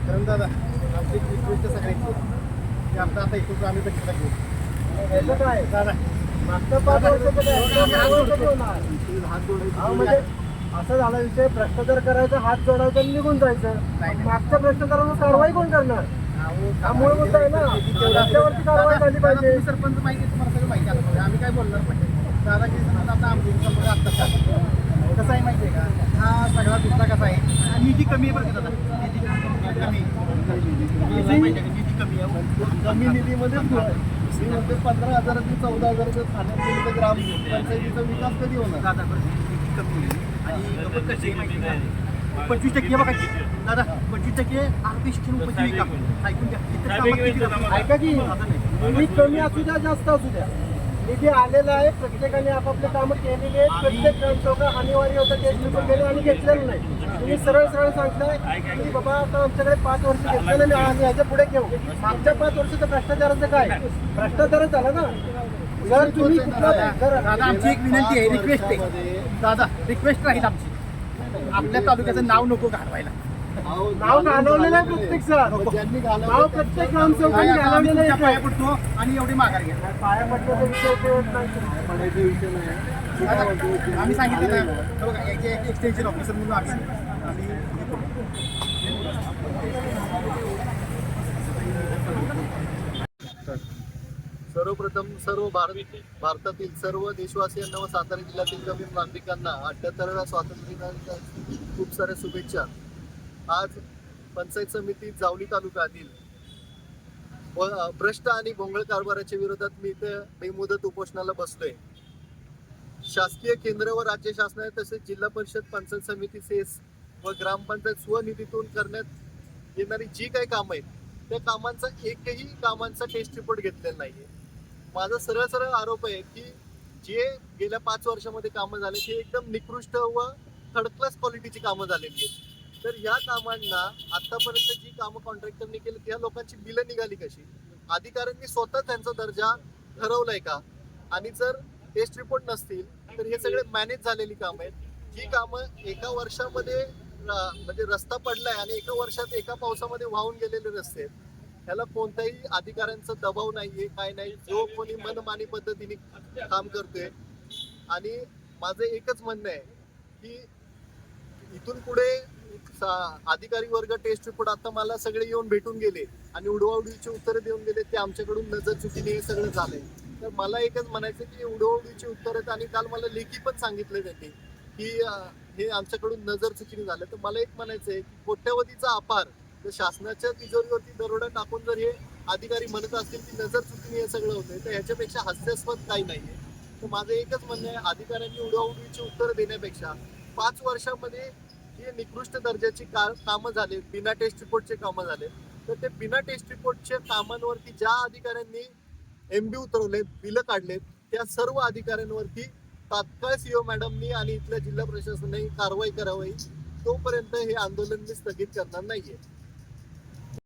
कारण दादा आमची सगळ्यांची की आता आता इथून आम्ही घेऊ याचं काय दादा पाच म्हणजे असं झाला विषय भ्रष्टाचार करायचा हात जोडायचा आणि निघून जायचं मागच्या भ्रष्टाचारावर कारवाई कोण करणार हा मूळ मुद्दा आहे ना रस्त्यावरती कारवाई झाली पाहिजे सरपंच माहिती तुम्हाला सगळं माहिती आहे आम्ही काय बोलणार पण दादा की समजा आता आमची समोर आत्ता कसं आहे माहिती आहे का हा सगळा दुसरा कसा आहे निधी कमी आहे बरं का दादा? निधी कमी. निधी आहे? निधी कमी आहे कमी निधीमध्ये मी म्हणते पंधरा हजारातून चौदा हजार रुपये खाण्यात गेले तर ग्राम पंचायतीचा विकास कधी होणार? दादा निधी कमी आहे. आणि गप्पा कशी आहे माहिती आहे का? पंचवीस टक्के बघा दादा पंचवीस टक्के आर्थिक शिक्षण उपजीविका ऐकून घ्या? ऐका की. कमी असू द्या जास्त असू द्या. निधी आलेला आहे. प्रत्येकाने आपापले कामं केलेली आहेत. प्रत्येक ग्रामसेवक अनिवार्य होतं ते निवडून गेले आणि घेतलेलं नाही. तुम्ही सरळ सरळ सांगताय की बाबा आता आमच्याकडे पाच वर्ष घेतलेलं नाही. आम्ही याच्यापुढे घेऊ. मागच्या पाच वर्षाचं भ्रष्टाचाराचं काय? भ्रष्टाचारच झाला ना? जर तुम्ही दादा आमची एक विनंती आहे. रिक्वेस्ट आहे. दादा रिक्वेस्ट राहील आमची. आपल्या तालुक्याचं नाव नको घालवायला. नाव घालवलेलं आहे प्रत्येक सर ज्यांनी नाव प्रत्येक ग्रामसेवकांनी घालवलेलं आहे. पाया पडतो आणि एवढी माघार घ्या. पाया पडण्याचा विषय विषय नाही. आम्ही सांगितलं हे एक्सटेन्शन ऑफिसर म्हणून आम्ही. सर्वप्रथम सर्व भारत भारतातील सर्व देशवासियांना व सातारा जिल्ह्यातील गरीब नागरिकांना अठ्याहत्तराव्या स्वातंत्र्य दिनाच्या खूप साऱ्या शुभेच्छा. आज पंचायत समिती जावली तालुक्यातील भ्रष्ट आणि भोंगळ कारभाराच्या विरोधात मी इथे बेमुदत उपोषणाला बसलोय. शासकीय केंद्र व राज्य शासनाने तसेच जिल्हा परिषद पंचायत समिती सेस व ग्रामपंचायत स्वनिधीतून करण्यात येणारी जी काही कामं आहेत त्या कामांचा एकही कामांचा टेस्ट रिपोर्ट घेतलेला नाहीये. माझा सरळ सरळ आरोप आहे की जे गेल्या पाच वर्षामध्ये कामं झाले ते एकदम निकृष्ट व थर्ड क्लास क्वालिटीची कामं झालेली आहेत. तर या कामांना आतापर्यंत जी कामं कॉन्ट्रॅक्टरनी केली त्या लोकांची बिलं निघाली कशी? अधिकाऱ्यांनी स्वतः त्यांचा दर्जा ठरवलाय का? आणि जर टेस्ट रिपोर्ट नसतील तर हे सगळे मॅनेज झालेली कामं आहेत. जी कामं एका वर्षामध्ये म्हणजे रस्ता पडलाय आणि एका वर्षात एका पावसामध्ये वाहून गेलेले रस्ते आहेत. ह्याला कोणत्याही अधिकाऱ्यांचा दबाव नाहीये काय नाही. जो कोणी मनमानी पद्धतीने काम करतोय. आणि माझं एकच म्हणणं आहे की इथून पुढे अधिकारी वर्ग टेस्ट रिपोर्ट आता मला सगळे येऊन भेटून गेले आणि उडवाउडवीची उत्तरं देऊन गेले ते आमच्याकडून नजर चुकीने हे सगळं झालंय. तर मला एकच म्हणायचं की उडवाउडवीची उत्तरं आहेत आणि काल मला लेखी पण सांगितलं त्यांनी की हे आमच्याकडून नजर चुकीने झालं. तर मला एक म्हणायचं आहे की कोट्यवधीचा अपार जर शासनाच्या तिजोरीवरती दरोडा टाकून जर हे अधिकारी म्हणत असतील की नजर चुकीने हे सगळं होतंय तर ह्याच्यापेक्षा हास्यास्पद काही नाहीये. तर माझं एकच म्हणणं आहे अधिकाऱ्यांनी उडवाउडवीची उत्तरं देण्यापेक्षा पाच वर्षामध्ये हे निकृष्ट दर्जाची का कामं झाले. बिना टेस्ट रिपोर्टचे कामं झाले. तर ते बिना टेस्ट रिपोर्टच्या कामांवरती ज्या अधिकाऱ्यांनी एम बी उतरवले बिलं काढलेत त्या सर्व अधिकाऱ्यांवरती तात्काळ सीओ मॅडमनी आणि इथल्या जिल्हा प्रशासनाने कारवाई करावी. तोपर्यंत हे आंदोलन मी स्थगित करणार नाहीये.